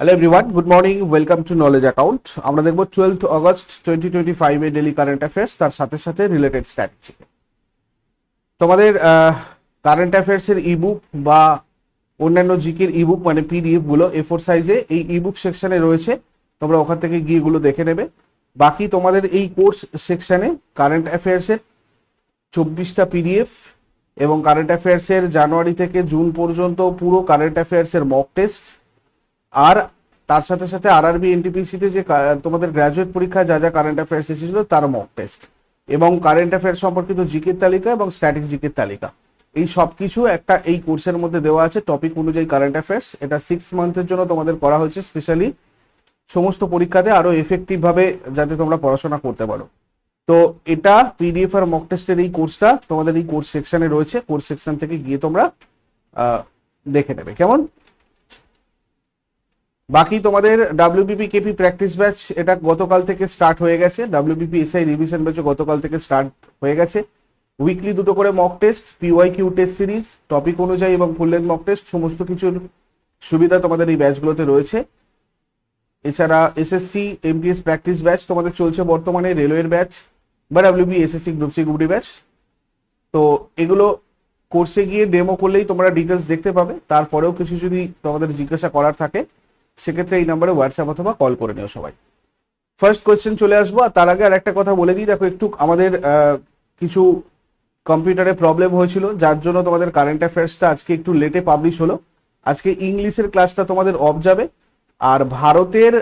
Hello everyone good morning welcome to knowledge account আমরা দেখব twelfth August twenty twenty ফাইভে daily current affairs তার সাথে সাথে রিলেটেড স্ট্র্যাটেজি তোমাদের কারেন্ট অ্যাফেয়ার্সের ইবুক বা অন্যান্য জিকের ইবুক মানে পিডিএফগুলো এ ফোর সাইজে এই ইবুক সেকশনে রয়েছে। তোমরা ওখান থেকে গিয়ে এগুলো দেখে নেবে। বাকি তোমাদের এই কোর্স সেকশনে কারেন্ট অ্যাফেয়ার্সের চব্বিশটা পিডিএফ এবং কারেন্ট অ্যাফেয়ার্সের জানুয়ারি থেকে জুন পর্যন্ত পুরো কারেন্ট অ্যাফেয়ার্সের মক টেস্ট আর তার সাথে সাথে আরআরবি এনটিপিসিতে যে তোমাদের গ্র্যাজুয়েট পরীক্ষা যা যা কারেন্ট অ্যাফেয়ার্স এসেছিল তার মক টেস্ট এবং কারেন্ট অ্যাফেয়ার্স সম্পর্কিত জিকের তালিকা এবং স্ট্যাটিক জিকের তালিকা। এই সব কিছু একটা এই কোর্সের মধ্যে দেওয়া আছে টপিক অনুযায়ী কারেন্ট অ্যাফেয়ার্স এটা সিক্স মান্থের জন্য তোমাদের করা হয়েছে স্পেশালি সমস্ত পরীক্ষাতে আরও এফেক্টিভভাবে যাতে তোমরা পড়াশোনা করতে পারো। তো এটা পিডিএফ আর মক টেস্টের এই কোর্সটা তোমাদের এই কোর্স সেকশানে রয়েছে। কোর্স সেকশন থেকে গিয়ে তোমরা দেখে নেবে। কেমন? বাকি তোমাদের ডাব্লিউবিপি কেপি প্র্যাকটিস ব্যাচ এটা গতকাল থেকে স্টার্ট হয়ে গেছে। ডাব্লিউবিপি এসআই রিভিশন ব্যাচও গতকাল থেকে স্টার্ট হয়ে গেছে। উইকলি দুটো করে mock test PYQ test series topic অনুযায়ী এবং ফুল লেন্থ মক টেস্ট সমস্ত কিছুর সুবিধা তোমাদের এই ব্যাচগুলোতে রয়েছে। এছাড়া এসএসসি এমটিএস প্র্যাকটিস ব্যাচ তোমাদের চলছে বর্তমানে রেলওয়ের ব্যাচ বা WB SSC group C group D batch তো এগুলো কোর্সে গিয়ে ডেমো করলেই তোমরা ডিটেলস দেখতে পাবে। তারপরেও কিছু যদি তোমাদের জিজ্ঞাসা করার থাকে সেক্ষেত্রে এই নাম্বারে হোয়াটসঅ্যাপ অথবা কল করে নিও সবাই। ফার্স্ট কোয়েশ্চেন চলে আসব, আর তার আগে আর একটা কথা বলে দিই। দেখো, একটু আমাদের কিছু কম্পিউটারে প্রবলেম হয়েছিল, যার জন্য তোমাদের কারেন্ট অ্যাফেয়ার্সটা আজকে একটু লেটে পাবলিশ হলো। আজকে ইংলিশের ক্লাসটা তোমাদের অফ যাবে। আর ভারতের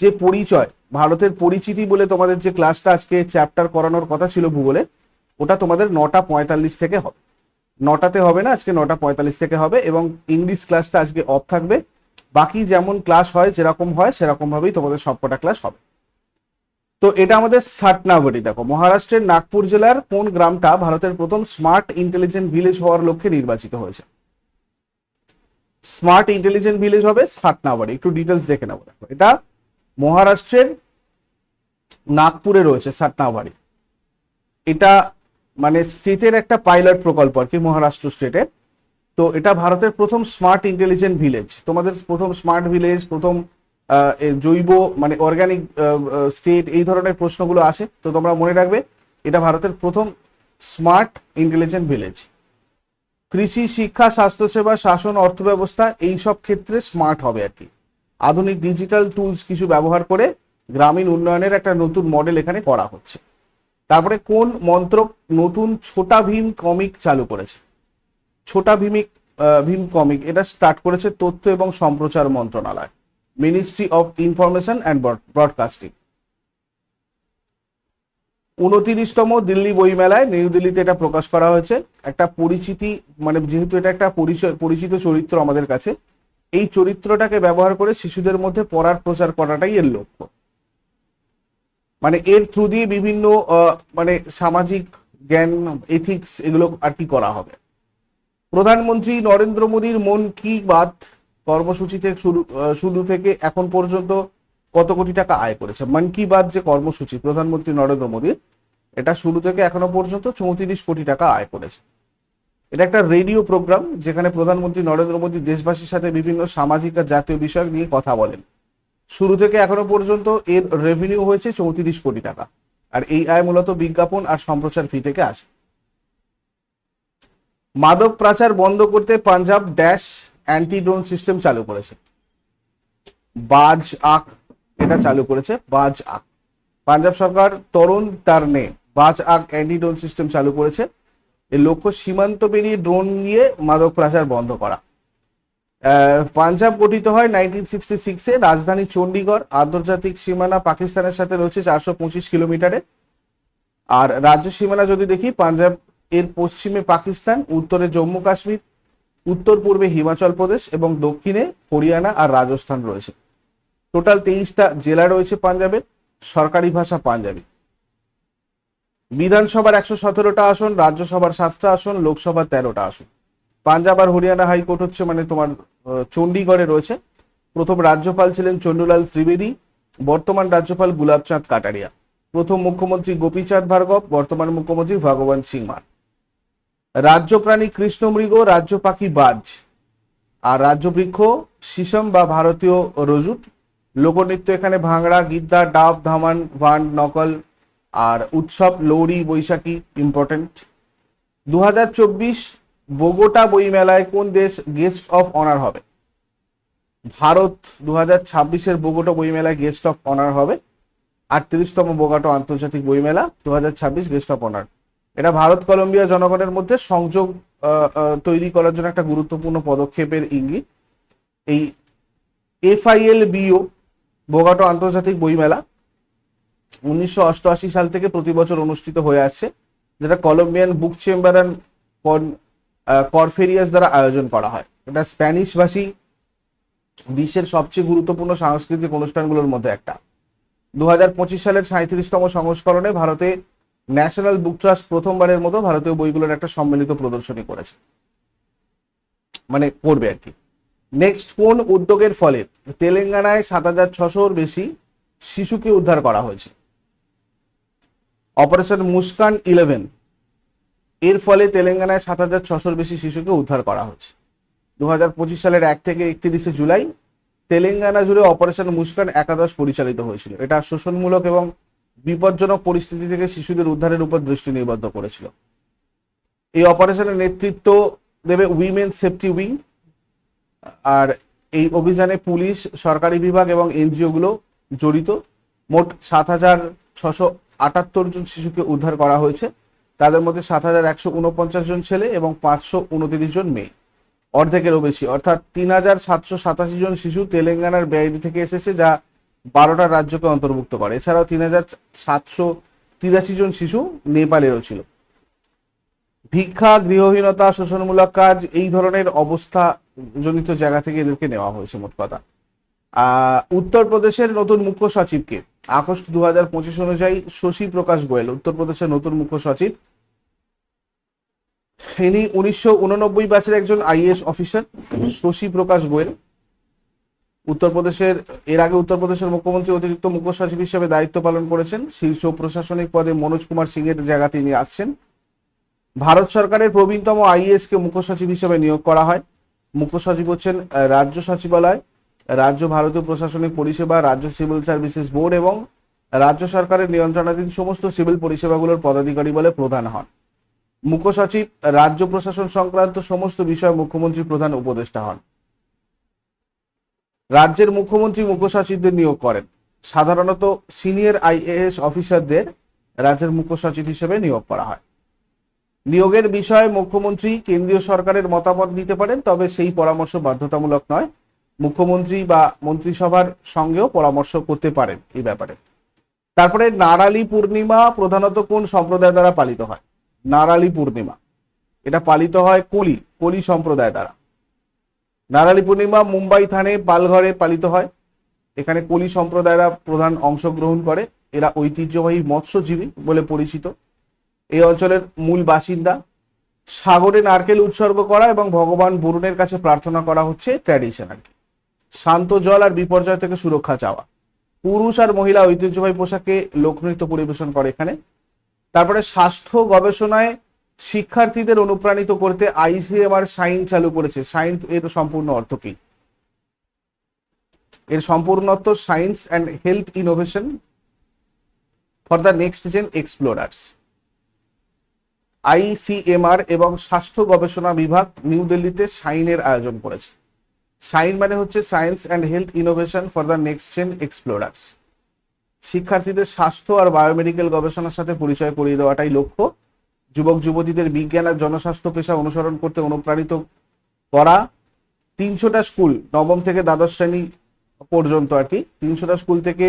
যে পরিচয়, ভারতের পরিচিতি বলে তোমাদের যে ক্লাসটা আজকে চ্যাপ্টার করানোর কথা ছিল ভূগোলে, ওটা তোমাদের নটা পঁয়তাল্লিশ থেকে হবে। নটাতে হবে না, আজকে নটা পঁয়তাল্লিশ থেকে হবে এবং ইংলিশ ক্লাসটা আজকে অফ থাকবে। বাকি যেমন ক্লাস হয়, যেরকম হয় সেরকম ভাবেই তোমাদের সবকটা ক্লাস হবে। তো এটা আমাদের সাটনাবাড়ি দেখো, মহারাষ্ট্রের নাগপুর জেলার কোন গ্রামটা ভারতের প্রথম স্মার্ট ইন্টেলিজেন্ট ভিলেজ হওয়ার লক্ষ্যে নির্বাচিত হয়েছে? স্মার্ট ইন্টেলিজেন্ট ভিলেজ হবে সাটনাবাড়ি একটু ডিটেলস দেখে নেব, দেখো। এটা মহারাষ্ট্রের নাগপুরে রয়েছে সাটনাবাড়ি এটা মানে স্টেটের একটা পাইলট প্রকল্প আর কি, মহারাষ্ট্র স্টেটের তো এটা ভারতের প্রথম স্মার্ট ইন্টেলিজেন্ট ভিলেজ তোমাদের প্রথম স্মার্ট ভিলেজ প্রথম জৈব মানে অর্গানিক স্টেট এই ধরনের প্রশ্নগুলো আসে। তো তোমরা মনে রাখবে, এটা ভারতের প্রথম স্মার্ট ইন্টেলিজেন্ট ভিলেজ কৃষি, শিক্ষা, স্বাস্থ্যসেবা, শাসন, অর্থব্যবস্থা এই সব ক্ষেত্রে স্মার্ট হবে আর কি। আধুনিক ডিজিটাল টুলস কিছু ব্যবহার করে গ্রামীণ উন্নয়নের একটা নতুন মডেল এখানে করা হচ্ছে। তারপরে কোন মন্ত্রক নতুন ছোটা ভীম কমিক চালু করেছে? ছোটা ভীমিক ভীম কমিক, এটা স্টার্ট করেছে তথ্য এবং সম্প্রচার মন্ত্রণালয় ministry of information and broadcasting উনতিরিশতম Delhi বইমেলায় নিউ দিল্লিতে এটা প্রকাশ করা হয়েছে। একটা পরিচিতি মানে যেহেতু এটা একটা পরিচয়, পরিচিত চরিত্র আমাদের কাছে, এই চরিত্রটাকে ব্যবহার করে শিশুদের মধ্যে পড়ার প্রচার করাটাই এর লক্ষ্য। মানে এর থ্রু দিয়ে বিভিন্ন মানে সামাজিক জ্ঞান এথিক্স এগুলো আর কি করা হবে। প্রধানমন্ত্রী নরেন্দ্র মোদীর মন কি বাত কর্মসূচিতে শুরু আহ, শুরু থেকে এখন পর্যন্ত কত কোটি টাকা আয় করেছে? মন কি বাত যে কর্মসূচি প্রধানমন্ত্রী নরেন্দ্র মোদীর এটা শুরু থেকে এখনও পর্যন্ত চৌত্রিশ কোটি টাকা আয় করেছে। এটা একটা রেডিও প্রোগ্রাম যেখানে প্রধানমন্ত্রী নরেন্দ্র মোদী দেশবাসীর সাথে বিভিন্ন সামাজিক আর জাতীয় বিষয় নিয়ে কথা বলেন। শুরু থেকে এখনও পর্যন্ত এর রেভিনিউ হয়েছে চৌত্রিশ কোটি টাকা। আর এই আয় মূলত বিজ্ঞাপন আর সম্প্রচার ফি থেকে আসে। মাদক প্রাচার বন্ধ করতে Punjab dash anti drone system চালু করেছে। বাজ আক, এটা চালু করেছে বাজ আক। পাঞ্জাব সরকার তরুণ তার নে, বাজ আক অ্যান্টি ড্রোন সিস্টেম চালু করেছে। এর লক্ষ্য সীমান্ত পেরিয়ে ড্রোন নিয়ে মাদক প্রাচার বন্ধ করা। পাঞ্জাব গঠিত হয় নাইনটিন সিক্সটি সিক্সে রাজধানী চণ্ডীগড়, আন্তর্জাতিক সীমানা পাকিস্তানের সাথে রয়েছে চারশো পঁচিশ কিলোমিটারে। আর রাজ্য সীমানা যদি দেখি, পাঞ্জাব এর পশ্চিমে পাকিস্তান, উত্তরে জম্মু কাশ্মীর, উত্তর পূর্বে হিমাচল প্রদেশ এবং দক্ষিণে হরিয়ানা আর রাজস্থান রয়েছে। টোটাল তেইশটা জেলা রয়েছে পাঞ্জাবের, সরকারি ভাষা পাঞ্জাবি। বিধানসভার একশো সতেরোটা আসন, রাজ্যসভার সাতটা আসন, লোকসভার তেরোটা আসন। পাঞ্জাব আর হরিয়ানা হাইকোর্ট হচ্ছে মানে তোমার চণ্ডীগড়ে রয়েছে। প্রথম রাজ্যপাল ছিলেন চন্ডুলাল ত্রিবেদী, বর্তমান রাজ্যপাল গুলাবচাঁদ কাটারিয়া। প্রথম মুখ্যমন্ত্রী গোপীচাঁদ ভার্গব, বর্তমান মুখ্যমন্ত্রী ভগবান সিং মান রাজ্য প্রাণী কৃষ্ণমৃগ রাজ্য পাখি বাজ। আর রাজ্য বৃক্ষ সিসম বা ভারতীয় রজুট লোকনৃত্য এখানে ভাঙড়া, গিদ্দা, ডাব, ধামান ভান্ড নকল আর উৎসব, লৌরি, বৈশাখী ইম্পর্টেন্ট দু হাজার চব্বিশ বোগোটা বইমেলায় কোন দেশ গেস্ট অফ অনার হবে? ভারত দু হাজার ছাব্বিশের বোগোটা বইমেলায় গেস্ট অফ অনার হবে। আটত্রিশতম বোগাটো আন্তর্জাতিক বইমেলা দু হাজার ছাব্বিশ গেস্ট অফ অনার এটা ভারত কলম্বিয়া জনগণের মধ্যে সংযোগ তৈরি করার জন্য একটা গুরুত্বপূর্ণ পদক্ষেপের ইঙ্গিত। এই এফআইএল বিও, বোগাটো আন্তর্জাতিক বইমেলা, উনিশশো অষ্টআশি সাল থেকে প্রতি বছর অনুষ্ঠিত হয়ে আসছে, যেটা কলম্বিয়ান বুক চেম্বার অ্যান্ড করফেরিয়াস দ্বারা আয়োজন করা হয়। এটা স্প্যানিশ ভাষী বিশ্বের সবচেয়ে গুরুত্বপূর্ণ সাংস্কৃতিক অনুষ্ঠানগুলোর মধ্যে একটা। দু হাজার পঁচিশ সালের সাঁত্রিশতম সংস্করণে ভারতে ন্যাশনাল বুক ট্রাস্ট প্রথমবারের মতো ভারতীয় বইগুলোর একটা সম্মিলিত প্রদর্শনী করেছে। মানে করবে আর কি। নেক্সট কোন উদ্যোগের ফলে তেলেঙ্গানায় সাত হাজার ছশোর বেশি শিশুকে উদ্ধার করা হয়েছে? অপারেশন মুস্কান ইলেভেন এর ফলে তেলেঙ্গানায় সাত হাজার ছশোর বেশি শিশুকে উদ্ধার করা হয়েছে। দু হাজার পঁচিশ সালের এক থেকে একত্রিশে জুলাই তেলেঙ্গানা জুড়ে অপারেশন মুস্কান একাদশ পরিচালিত হয়েছিল। এটা শোষণমূলক এবং বিপজ্জনক পরিস্থিতি থেকে শিশুদের উদ্ধারের উপর দৃষ্টি নিবদ্ধ করেছিল। এই অপারেশনের নেতৃত্ব দেবে উইমেন সেফটি উইং আর এই অভিযানে পুলিশ, সরকারি বিভাগ এবং এনজিও গুলো জড়িত। মোট সাত হাজার ছশো আটাত্তর জন শিশুকে উদ্ধার করা হয়েছে। তাদের মধ্যে সাত হাজার একশো উনপঞ্চাশ জন ছেলে এবং পাঁচশো উনত্রিশ জন মেয়ে। অর্ধেকেরও বেশি। অর্থাৎ তিন হাজার সাতশো সাতাশি জন শিশু তেলেঙ্গানার ব্যয়দি থেকে এসেছে, যা বারোটা রাজ্যকে অন্তর্ভুক্ত করে। এছাড়াও তিন হাজার সাতশো তিরাশি জন শিশু নেপালেরও ছিল। ভিক্ষা, গৃহহীনতা, শোষণমূলক কাজ, এই ধরনের অবস্থা জনিত জায়গা থেকে এদেরকে নেওয়া হয়েছে মোট কথা। উত্তরপ্রদেশের নতুন মুখ্য সচিবকে আগস্ট দু হাজার পঁচিশ অনুযায়ী শশী প্রকাশ গোয়েল, উত্তরপ্রদেশের নতুন মুখ্য সচিব। ইনি উনিশশো উননব্বই ব্যাচের একজন আইএস অফিসার, শশী প্রকাশ গোয়েল। উত্তরপ্রদেশের, এর আগে উত্তরপ্রদেশের মুখ্যমন্ত্রী অতিরিক্ত মুখ্য সচিব হিসেবে দায়িত্ব পালন করেছেন। শীর্ষ প্রশাসনিক পদে মনোজ কুমার সিং এর জায়গা তিনি আসছেন। ভারত সরকারের প্রবীণতম আইএস কে মুখ্য সচিব হিসেবে নিয়োগ করা হয়। মুখ্য সচিব হচ্ছেন রাজ্য সচিবালয়, রাজ্য ভারতীয় প্রশাসনিক পরিষেবা, রাজ্য সিভিল সার্ভিসেস বোর্ড এবং রাজ্য সরকারের নিয়ন্ত্রণাধীন সমস্ত সিভিল পরিষেবাগুলোর পদাধিকারী বলে প্রধান হন। মুখ্য সচিব, রাজ্য প্রশাসন সংক্রান্ত সমস্ত বিষয়ে মুখ্যমন্ত্রী প্রধান উপদেষ্টা হন। রাজ্যের মুখ্যমন্ত্রী মুখ্য সচিবদের নিয়োগ করেন। সাধারণত সিনিয়র আইএএস অফিসারদের রাজ্যের মুখ্য সচিব হিসেবে নিয়োগ করা হয়। নিয়োগের বিষয়ে মুখ্যমন্ত্রী কেন্দ্রীয় সরকারের মতামত দিতে পারেন, তবে সেই পরামর্শ বাধ্যতামূলক নয়। মুখ্যমন্ত্রী বা মন্ত্রিসভার সঙ্গেও পরামর্শ করতে পারেন এই ব্যাপারে। তারপরে নারালি পূর্ণিমা প্রধানত কোন সম্প্রদায় দ্বারা পালিত হয়? নারালি পূর্ণিমা। এটা পালিত হয় কলি কলি সম্প্রদায় দ্বারা। নারালি পূর্ণিমা মুম্বাই থানে পালঘরে পালিত হয়। এখানে কলি সম্প্রদায়রা প্রধান অংশগ্রহণ করে। এরা ঐতিহ্যবাহী মৎস্যজীবী বলে পরিচিত। এই অঞ্চলের মূল বাসিন্দা। সাগরে নারকেল উৎসর্গ করা এবং ভগবান বরুণের কাছে প্রার্থনা করা হচ্ছে ট্র্যাডিশন আর কি। শান্ত জল আর বিপর্যয় থেকে সুরক্ষা চাওয়া। পুরুষ আর মহিলা ঐতিহ্যবাহী পোশাকে লোকনৃত্য পরিবেশন করে এখানে। তারপরে স্বাস্থ্য গবেষণায় শিক্ষার্থীদের অনুপ্রাণিত করতে আইসিএমআর সাইন চালু করেছে। সাইন এর সম্পূর্ণ অর্থ কি? এর সম্পূর্ণ অর্থ science and health innovation for the next gen explorers. ICMR এবং স্বাস্থ্য গবেষণা বিভাগ নিউ দিল্লিতে সাইনের আয়োজন করেছে। সাইন মানে হচ্ছে science and health innovation for the next gen explorers. শিক্ষার্থীদের স্বাস্থ্য আর বায়োমেডিকেল গবেষণার সাথে পরিচয় করিয়ে দেওয়াটাই লক্ষ্য। যুবক, যুবতীদের বিজ্ঞান আর জনস্বাস্থ্য পেশা অনুসরণ করতে অনুপ্রাণিত করা তিনশোটা স্কুল নবম থেকে দ্বাদশ শ্রেণি পর্যন্ত আর কি। তিনশোটা স্কুল থেকে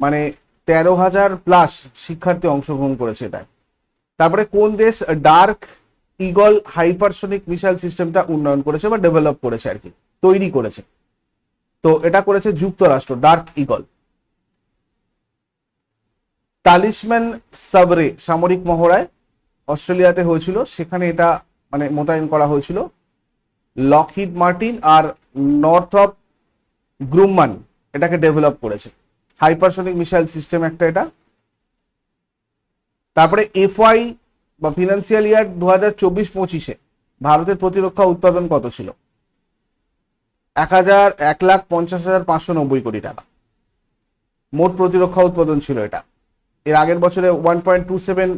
মানে তেরো হাজার প্লাস শিক্ষার্থী অংশগ্রহণ করেছে এটা। তারপরে কোন দেশ ডার্ক ইগল হাইপারসনিক মিসাইল সিস্টেমটা উন্নয়ন করেছে বা ডেভেলপ করেছে আর কি, তৈরি করেছে। তো এটা করেছে যুক্তরাষ্ট্র, ডার্ক ইগল। তালিসম্যান সাবরে, সামরিক মহড়ায় অস্ট্রেলিয়াতে হয়েছিল, সেখানে এটা মানে মোতায়েন করা হয়েছিল। লকহিড মার্টিন আর নর্থরপ গ্রুমমান এটাকে ডেভেলপ করেছে। হাইপারসনিক মিসাইল সিস্টেম একটা এটা। তারপরে এফআই বা ফিনান্সিয়াল ইয়ার দু হাজার চব্বিশ পঁচিশে ভারতের প্রতিরক্ষা উৎপাদন কত ছিল? এক হাজার এক লাখ পঞ্চাশ হাজার পাঁচশো নব্বই কোটি টাকা। মোট প্রতিরক্ষা উৎপাদন ছিল এটা। এর আগের বছরে ওয়ান পয়েন্ট টু সেভেন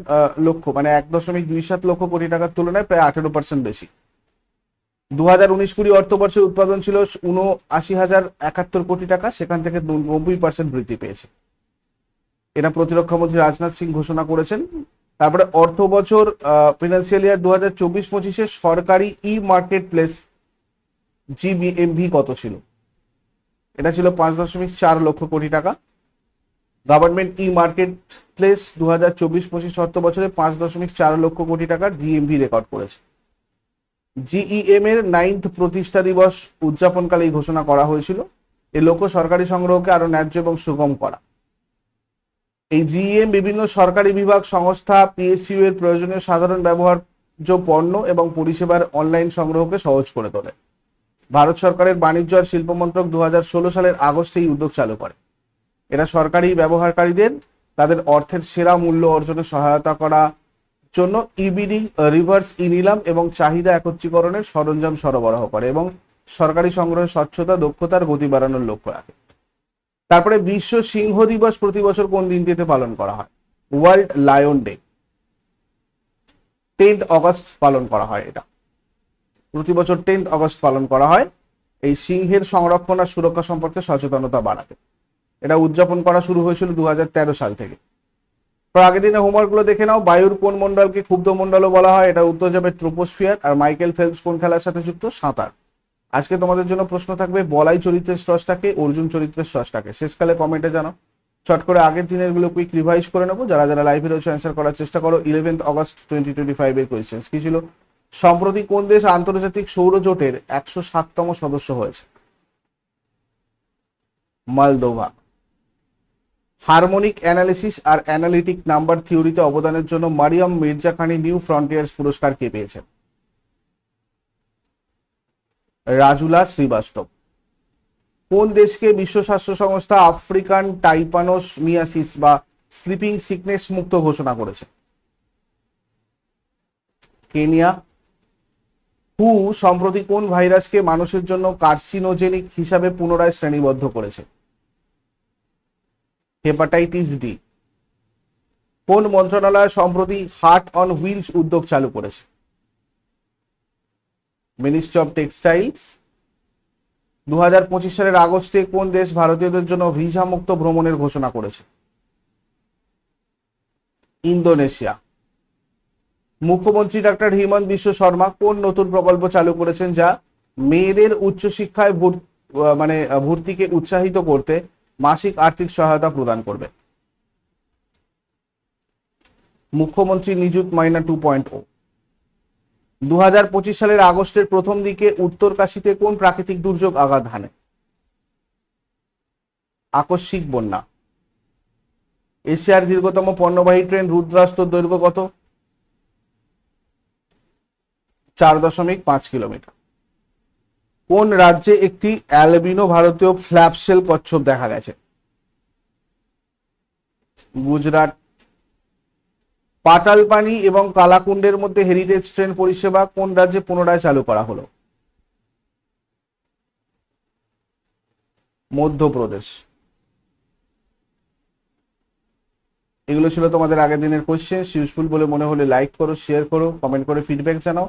লক্ষ মানে এক দশমিক দুই সাত লক্ষ কোটি টাকার তুলনায় প্রায় আঠেরো পার্সেন্ট বেশি। দু হাজার উনিশ কুড়ি অর্থবর্ষে উৎপাদন ছিল উনআশি হাজার একাত্তর কোটি টাকা, সেখান থেকে নব্বই পার্সেন্ট বৃদ্ধি পেয়েছে। এটা প্রতিরক্ষা মন্ত্রী রাজনাথ সিং ঘোষণা করেছেন। তারপরে অর্থ বছর ফিনান্সিয়াল ইয়ার দু হাজার চব্বিশ পঁচিশে সরকারি ই মার্কেট প্লেস জিবিএমভি কত ছিল? এটা ছিল পাঁচ দশমিক চার লক্ষ কোটি টাকা। গভর্নমেন্ট ই মার্কেট প্লেস দু হাজার চব্বিশ পঁচিশ অর্থ বছরে পাঁচ দশমিক চার লক্ষ কোটি টাকার জিএমভি রেকর্ড করেছে। জিইএম এর নাইন্থ প্রতিষ্ঠা দিবস উদযাপনকালে এই ঘোষণা করা হয়েছিল। এ লক্ষ্য সরকারি সংগ্রহকে আরও ন্যায্য এবং সুগম করা। এই জিইএম বিভিন্ন সরকারি বিভাগ, সংস্থা পিএসইউ এর প্রয়োজনীয় সাধারণ ব্যবহার্য পণ্য এবং পরিষেবার অনলাইন সংগ্রহকে সহজ করে তোলে। ভারত সরকারের বাণিজ্য আর শিল্প মন্ত্রক দু হাজার ষোলো সালের আগস্টে এই উদ্যোগ চালু করে। এরা সরকারি ব্যবহারকারীদের, তাদের অর্থের সেরা মূল্য অর্জনে সহায়তা করা জন্য ইবিডি রিভার্স ই নিলাম এবং চাহিদা একত্রীকরণের সরঞ্জাম সরবরাহ করে এবং সরকারি সংগ্রহের স্বচ্ছতা, দক্ষতার গতি বাড়ানোর লক্ষ্য রাখে। তারপরে বিশ্ব সিংহ দিবস প্রতি বছর কোন দিনটিতে পালন করা হয়? World lion day. Tenth August পালন করা হয় এটা। প্রতি বছর টেন্থ অগস্ট পালন করা হয়। এই সিংহের সংরক্ষণ আর সুরক্ষা সম্পর্কে সচেতনতা বাড়াতে। এটা উদযাপন করা শুরু হয়েছিল দু হাজার তেরো সাল থেকে। আগের দিনে হোমওয়ার্কগুলো দেখে নাও, বায়ুর কোন মন্ডলকে ক্ষুব্ধ মন্ডলও বলা হয়, এটা উত্তর যাবে ট্রোপোস্ফিয়ার আর মাইকেল ফেলস কোন খেলার সাথে যুক্ত? সাঁতার। আজকে তোমাদের জন্য প্রশ্ন থাকবে, বলাই চরিত্রের স্রষ্টাকে, অর্জুন চরিত্রের স্রষ্টাকে। শেষকালে কমেন্টে জানো চট করে আগের দিনেরগুলো কুইক রিভাইজ করে নেব। যারা যারা লাইভে রয়েছে অ্যান্সার করার চেষ্টা করো eleventh August twenty twenty five এর কোয়েশ্চেন কি ছিল? সম্প্রতি কোন দেশ আন্তর্জাতিক সৌর জোটের একশো সাততম সদস্য হয়েছে? মালদোভা। হারমোনিক অ্যানালিসিস আর অ্যানালিটিক নাম্বার থিওরিতে অবদানের জন্য মারিয়াম মির্জা খানি নিউ ফ্রন্টিয়ার্স পুরস্কার কে পেয়েছেন? রাজুলা শ্রীবাস্তব। কোন দেশকে বিশ্ব স্বাস্থ্য সংস্থা আফ্রিকান টাইপানোস মিয়াসিস বা স্লিপিং সিকনেস মুক্ত ঘোষণা করেছে? কেনিয়া। হু, সম্প্রতি কোন ভাইরাসকে মানুষের জন্য কার্সিনোজেনিক হিসাবে পুনরায় শ্রেণীবদ্ধ করেছে? Hepatitis D. কোন মন্ত্রণালয় সম্প্রতি হার্ট অন হুইলস উদ্যোগ চালু করেছে? Ministry of textiles. দু সালের আগস্টে কোন দেশ ভারতীয়দের জন্য ভিসা মুক্ত ভ্রমণের ঘোষণা করেছে? ইন্দোনেশিয়া। মুখ্যমন্ত্রী ডাক্তার হিমন্ত বিশ্ব শর্মা কোন নতুন প্রকল্প চালু করেছেন যা মেয়েদের উচ্চশিক্ষায় মানে ভর্তিকে উৎসাহিত করতে মাসিক আর্থিক সহায়তা প্রদান করবে। মুখ্যমন্ত্রী নিযুত মাইনা টু পয়েন্ট ও দু সালের আগস্টের প্রথম দিকে উত্তরকাশীতে কোন প্রাকৃতিক দুর্যোগ আঘাত হানে? আকস্মিক বন্যা। এশিয়ার দীর্ঘতম পণ্যবাহী ট্রেন রুদ্রাস্ত দৈর্ঘ্য কত? চার দশমিক পাঁচ কিলোমিটার। কোন রাজ্যে একটি অ্যালবিনো ভারতীয় ফ্ল্যাপসেল কচ্ছপ দেখা গেছে? গুজরাট, পাটালপানি এবং কালাকুণ্ডের মধ্যে হেরিটেজ ট্রেন পরিষেবা কোন রাজ্যে পুনরায় চালু করা হলো? মধ্যপ্রদেশ। এগুলো ছিল তোমাদের আগের দিনের কোয়েশ্চেন ইউজফুল বলে মনে হলে লাইক করো শেয়ার করো কমেন্ট করে ফিডব্যাক জানাও।